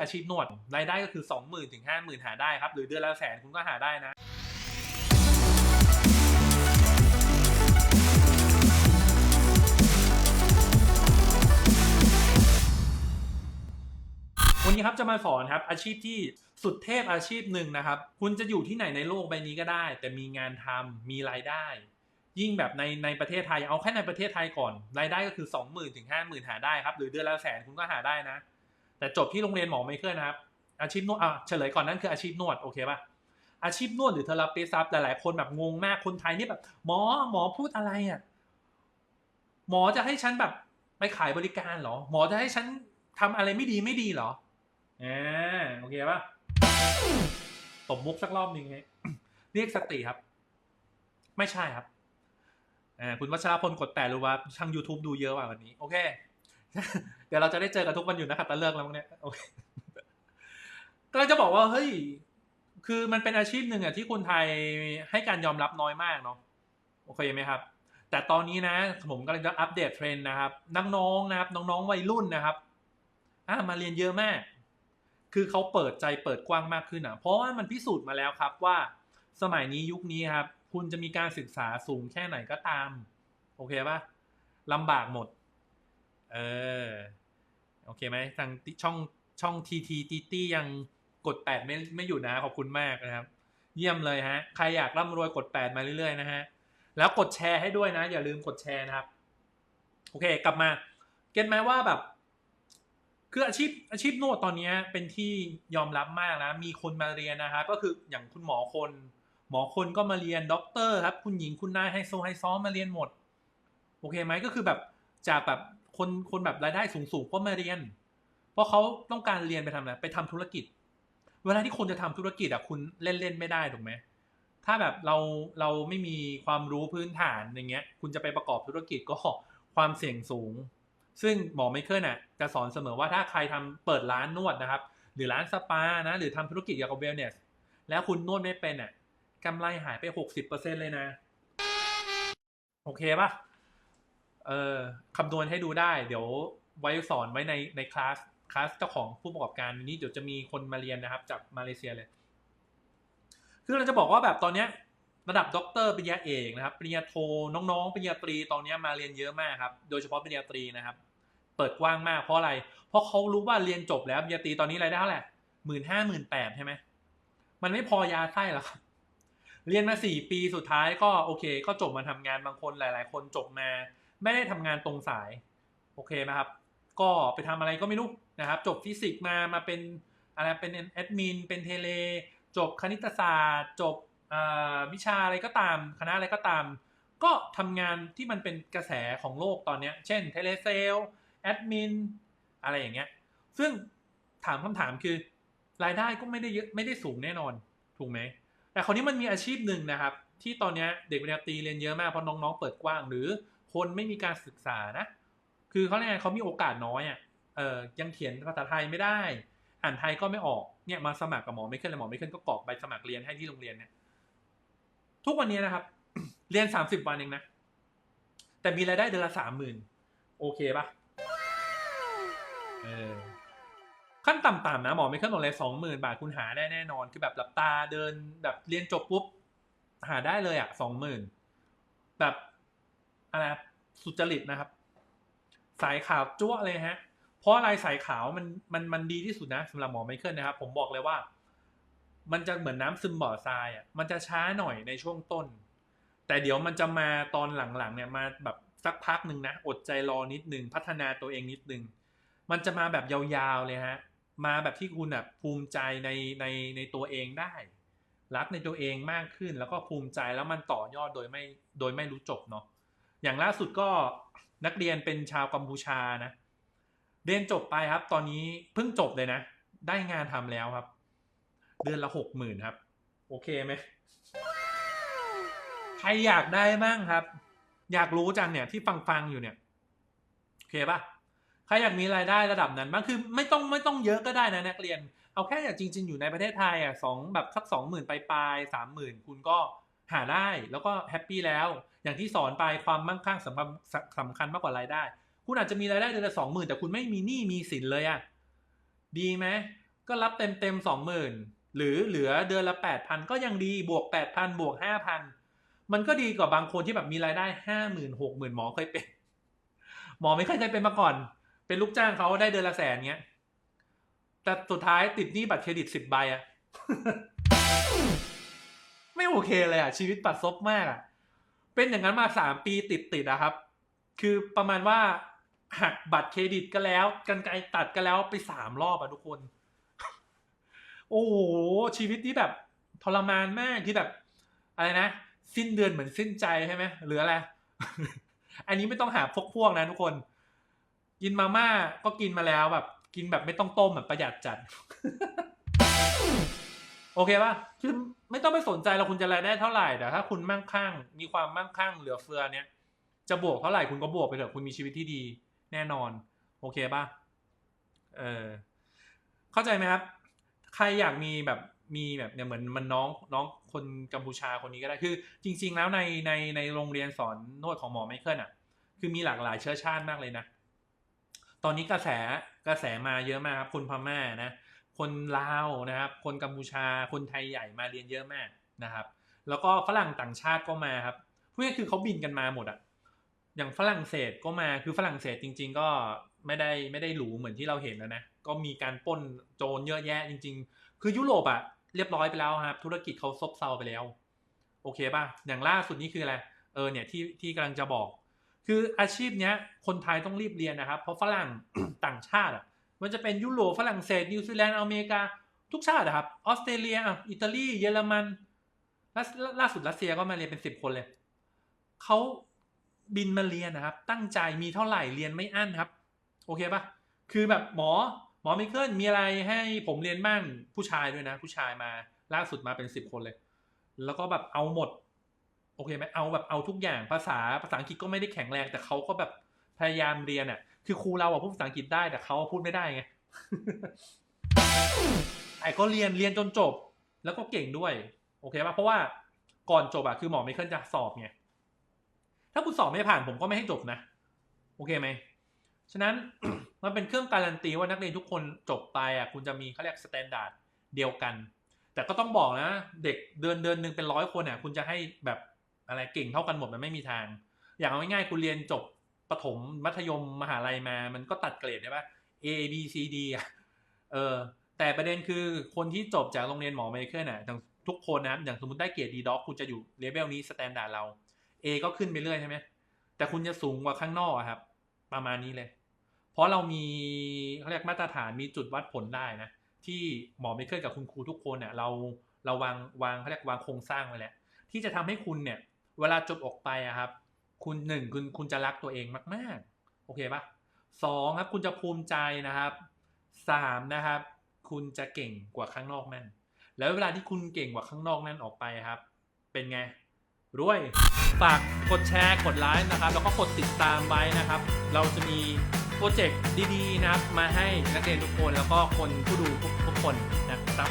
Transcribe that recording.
อาชีพนวดรายได้ก็คือสองหมื่นถึงห้าหมื่นหาได้ครับ หรือเดือนละแสนคุณก็หาได้นะ วันนี้ครับจะมาสอนครับอาชีพที่สุดเทพอาชีพหนึ่งนะครับ คุณจะอยู่ที่ไหนในโลกใบนี้ก็ได้ แต่มีงานทำมีรายได้ ยิ่งแบบในในประเทศไทยเอาแค่ในประเทศไทยก่อนรายได้ก็คือสองหมื่นถึงห้าหมื่นหาได้ครับ หรือเดือนละแสนคุณก็หาได้นะ แต่จบที่โรงเรียนหมอไม่เคยนะครับ อาชีพนวดอะเฉลยก่อนนั่นคืออาชีพนวดโอเคป่ะอาชีพนวดหรือเทอราปิสต์ครับหลายๆคนแบบงงมากคนไทยนี่แบบ หมอหมอพูดอะไรอะหมอจะให้ฉันแบบไปขายบริการเหรอ หมอจะให้ฉันทำอะไรไม่ดีไม่ดีเหรออ่าโอเคป่ะตบมุกสักรอบหนึ่งไงเรียกสติครับ ไม่ใช่ครับอ่าคุณวัชรพลกดแปดรู้ว่าช่าง YouTube ดูเยอะว่ะวันนี้ โอเค เดี๋ยวเราจะได้เจอกันทุกวันอยู่นะครับตะเลิกแล้วเนี่ยโอเคก็เลยจะบอกว่าเฮ้ย คือมันเป็นอาชีพหนึ่งอะที่คนไทยให้การยอมรับน้อยมากเนาะโอเคไหมครับ แต่ตอนนี้นะ ผมกำลังจะอัปเดตเทรนด์นะครับน้องๆนะครับ น้องๆวัยรุ่นนะครับอ่ามาเรียนเยอะมาก คือเขาเปิดใจเปิดกว้างมากขึ้นอะ เพราะว่ามันพิสูจน์มาแล้วครับว่าสมัยนี้ยุคนี้ครับ คุณจะมีการศึกษาสูงแค่ไหนก็ตาม โอเคปะลำบากหมด เออ โอเคไหมทางช่องช่องทีทีตีตี้ยังกดแปดไม่ไม่อยู่นะขอบคุณมากนะครับ เยี่ยมเลยฮะ ใครอยากร่ำรวยกดแปดมาเรื่อยๆนะฮะ แล้วกดแชร์ให้ด้วยนะ อย่าลืมกดแชร์นะครับ โอเค กลับมา เก็ตไหมว่าแบบ คืออาชีพอาชีพนวดตอนนี้เป็นที่ยอมรับมากนะ มีคนมาเรียนนะครับก็คืออย่างคุณหมอคน หมอคนก็มาเรียนด็อกเตอร์ครับ คุณหญิงคุณนายไฮโซไฮซ้อมมาเรียนหมด โอเคไหมก็คือแบบจากแบบ คนคนแบบรายได้สูงๆก็มาเรียน เพราะเขาต้องการเรียนไปทำอะไรไปทำธุรกิจ เวลาที่คนจะทำธุรกิจอะคุณเล่นเล่นๆไม่ได้ถูกไหมถ้าแบบเราเราไม่มีความรู้พื้นฐานอย่างเงี้ย คุณจะไปประกอบธุรกิจก็ความเสี่ยงสูง ซึ่งหมอไมเคิลน่ะจะสอนเสมอว่าถ้าใครทำเปิดร้านนวดนะครับ หรือร้านสปานะหรือทำธุรกิจเกี่ยวกับเวลเนสแล้วคุณนวดไม่เป็นอะกำไรหายไปหกสิบเปอร์เซ็นเลยนะ โอเคปะ เออคำนวณให้ดูได้ เดี๋ยวไว้สอนไว้ในในคลาสคลาสเจ้าของผู้ประกอบการนี้เดี๋ยวจะมีคนมาเรียนนะครับ จากมาเลเซียเลย คือเราจะบอกว่าแบบตอนเนี้ยระดับด็อกเตอร์ปริญญาเอกนะครับปริญญาโทน้องๆปริญญาตรีตอนเนี้ยมาเรียนเยอะมากครับ โดยเฉพาะปริญญาตรีนะครับ เปิดกว้างมากเพราะอะไร เพราะเขารู้ว่าเรียนจบแล้วปริญญาตรีตอนนี้รายได้เท่าไหร่หมื่นห้าหมื่นแปดใช่ไหมมันไม่พอยาไส้หรอกครับเรียนมาสี่ปีสุดท้ายก็โอเค ก็จบมาทำงานบางคนหลาย ๆ คนจบมา ไม่ได้ทำงานตรงสาย โอเคไหมครับ ก็ไปทำอะไรก็ไม่รู้นะครับ จบฟิสิกส์มามาเป็นอะไรเป็นแอดมินเป็นเทเล จบคณิตศาสตร์ จบวิชาอะไรก็ตาม คณะอะไรก็ตาม ก็ทำงานที่มันเป็นกระแสของโลกตอนนี้ เช่นเทเลเซลแอดมินอะไรอย่างเงี้ย ซึ่งถามคำถามคือรายได้ก็ไม่ได้เยอะไม่ได้สูงแน่นอน ถูกไหม แต่คราวนี้มันมีอาชีพหนึ่งนะครับ ที่ตอนนี้เด็กปริญญาตรีเรียนเยอะมากเพราะน้องๆเปิดกว้าง หรือ คนไม่มีการศึกษานะ คือเขาเรียกไงเขามีโอกาสน้อยอะเออยังเขียนภาษาไทยไม่ได้ อ่านไทยก็ไม่ออกเนี่ยมาสมัครกับหมอไม่ขึ้นเลยหมอไม่ขึ้นก็กรอกใบสมัครเรียนให้ที่โรงเรียนเนี่ยทุกวันนี้นะครับ เรียนสามสิบวันเองนะ แต่มีรายได้เดือนละสามหมื่นโอเคปะเออขั้นต่ำๆนะหมอไม่ขึ้นบอกเลยสองหมื่นบาทคุณหาได้แน่นอน คือแบบหลับตาเดินแบบเรียนจบปุ๊บหาได้เลยอะสองหมื่นแบบ อะไรสุจริตนะครับ สายขาวจั่วเลยฮะ เพราะอะไรสายขาวมันมันมันดีที่สุดนะสำหรับหมอไมเคิลนะครับ ผมบอกเลยว่า มันจะเหมือนน้ำซึมบ่อทรายอะมันจะช้าหน่อยในช่วงต้น แต่เดี๋ยวมันจะมาตอนหลังๆเนี่ยมาแบบสักพักหนึ่งนะอดใจรอนิดนึงพัฒนาตัวเองนิดนึงมันจะมาแบบยาวๆเลยฮะ มาแบบที่คุณแบบภูมิใจในในในตัวเองได้ รักในตัวเองมากขึ้นแล้วก็ภูมิใจแล้วมันต่อยอดโดยไม่โดยไม่รู้จบเนาะ อย่างล่าสุดก็นักเรียนเป็นชาวกัมพูชานะ เรียนจบไปครับ ตอนนี้เพิ่งจบเลยนะ ได้งานทำแล้วครับ เดือนละหกหมื่นครับ โอเคไหมใครอยากได้บ้างครับ อยากรู้จังเนี่ยที่ฟังฟังๆอยู่เนี่ยโอเคปะใครอยากมีรายได้ระดับนั้นบ้างคือไม่ต้องไม่ต้องเยอะก็ได้นะนักเรียน เอาแค่อยากจริง ๆ อยู่ในประเทศไทยอะสองแบบสักสองหมื่นปลายๆสามหมื่นคุณก็ หาได้แล้วก็แฮปปี้แล้ว อย่างที่สอนไปความมั่งคั่งสำคัญสำคัญมากกว่ารายได้ คุณอาจจะมีรายได้เดือนละสองหมื่นแต่คุณไม่มีหนี้มีสินเลยอะดีไหมก็รับเต็มเต็มสองหมื่นหรือเหลือเดือนละแปดพันก็ยังดีบวกแปดพันบวกห้าพันมันก็ดีกว่าบางคนที่แบบมีรายได้ห้าหมื่นหกหมื่นหมอเคยเป็น หมอไม่เคยได้เป็นมาก่อน เป็นลูกจ้างเขาได้เดือนละแสนเงี้ยแต่สุดท้ายติดหนี้บัตรเครดิตสิบใบอะ ไม่โอเคเลยอะชีวิตปัดซบมากอะเป็นอย่างนั้นมาสามปีติดติดอะครับ คือประมาณว่าหักบัตรเครดิตก็แล้ว กันไกลตัดก็แล้วไปสามรอบอะทุกคน โอ้โหชีวิตนี้แบบทรมานมากที่แบบ อะไรนะ สิ้นเดือนเหมือนสิ้นใจใช่ไหมหรืออะไรอันนี้ไม่ต้องหาพวกพวกนะทุกคน กินมาม่าก็กินมาแล้วแบบ กินแบบไม่ต้องต้มแบบประหยัดจัด โอเคป่ะคือไม่ต้องไปสนใจเราคุณจะรายได้เท่าไหร่แต่ถ้าคุณมั่งคั่ง มีความมั่งคั่งเหลือเฟือเนี้ยจะบวกเท่าไหร่คุณก็บวกไปเถอะคุณมีชีวิตที่ดีแน่นอน โอเคป่ะเออเข้าใจไหมครับ ใครอยากมีแบบมีแบบเนี่ยเหมือนมันน้องน้องคนกัมพูชาคนนี้ก็ได้คือ จริง ๆ แล้วในในในโรงเรียนสอนนวดของหมอไมเคิลอะ คือมีหลากหลายเชื้อชาติมากเลยนะ ตอนนี้กระแสกระแสมาเยอะมากครับคนพม่านะ คนลาวนะครับ คนกัมพูชา คนไทยใหญ่มาเรียนเยอะมากนะครับ แล้วก็ฝรั่งต่างชาติก็มาครับพวกนี้คือเขาบินกันมาหมดอะอย่างฝรั่งเศสก็มาคือฝรั่งเศสจริง ๆ ก็ไม่ได้ไม่ได้หรูเหมือนที่เราเห็นแล้วนะ ก็มีการป้นโจรเยอะแยะจริง ๆ คือยุโรปอะเรียบร้อยไปแล้วครับ ธุรกิจเขาซบเซาไปแล้ว โอเคป่ะ อย่างล่าสุดนี่คืออะไร เออเนี่ยที่ที่กำลังจะบอก คืออาชีพเนี้ยคนไทยต้องรีบเรียนนะครับ เพราะฝรั่งต่างชาติอะ มันจะเป็นยุโรปฝรั่งเศส นิวซีแลนด์อเมริกา ทุกชาติอะครับออสเตรเลียอะอิตาลีเยอรมันล่าล่าสุดรัสเซียก็มาเรียนเป็นสิบคนเลยเขาบินมาเรียนนะครับ ตั้งใจมีเท่าไหร่เรียนไม่อั้นครับ โอเคปะคือแบบหมอหมอไมเคิลมีอะไรให้ผมเรียนบ้างผู้ชายด้วยนะ ผู้ชายมาล่าสุดมาเป็นสิบคนเลย แล้วก็แบบเอาหมด โอเคไหมเอาแบบเอาทุกอย่างภาษาภาษาอังกฤษก็ไม่ได้แข็งแรง แต่เขาก็แบบพยายามเรียนอะ คือครูเราอะพูดภาษาอังกฤษได้แต่เขาพูดไม่ได้ไงไอ้ก็เรียนเรียนจนจบ แล้วก็เก่งด้วย โอเคป่ะเพราะว่าก่อนจบอะคือหมอไม่เคยจะสอบไงถ้าคุณสอบไม่ผ่านผมก็ไม่ให้จบนะ โอเคไหมฉะนั้นมันเป็นเครื่องการันตีว่านักเรียนทุกคนจบไปอะคุณจะมีเขาเรียกสแตนดาร์ดเดียวกัน แต่ก็ต้องบอกนะ เด็กเดือนเดือนหนึ่งเป็นร้อยคนอะคุณจะให้แบบอะไรเก่งเท่ากันหมดมันไม่มีทาง อย่างเอาง่ายๆคุณเรียนจบ ประถมมัธยมมหาลัยมา มันก็ตัดเกรดได้ปะ A B C D อะเออ แต่ประเด็นคือคนที่จบจากโรงเรียนหมอไมเคิลน่ะทุกคนนะอย่างสมมติได้เกรติดีด็อกคุณจะอยู่เลเวลนี้สแตนดาร์ดเรา A ก็ขึ้นไปเรื่อยใช่ไหมแต่คุณจะสูงกว่าข้างนอกครับ ประมาณนี้เลย เพราะเรามีเขาเรียกมาตรฐานมีจุดวัดผลได้นะ ที่หมอไมเคิลกับคุณครูทุกคนเนี่ยเราเราวางวางเขาเรียกวางโครงสร้างไว้แล้วที่จะทำให้คุณเนี่ย เวลาจบออกไปอะครับ คุณหนึ่งคุณคุณจะรักตัวเองมาก ๆ โอเคปะสองครับ คุณจะภูมิใจนะครับสามนะครับ คุณจะเก่งกว่าข้างนอกนั่น แล้วเวลาที่คุณเก่งกว่าข้างนอกนั่นออกไปครับ เป็นไงรวยฝากกดแชร์กดไลค์นะครับ แล้วก็กดติดตามไว้นะครับ เราจะมีโปรเจกต์ดี ๆ นะครับ มาให้นักเรียนทุกคนแล้วก็คนผู้ดูทุกทุกคนนะครับ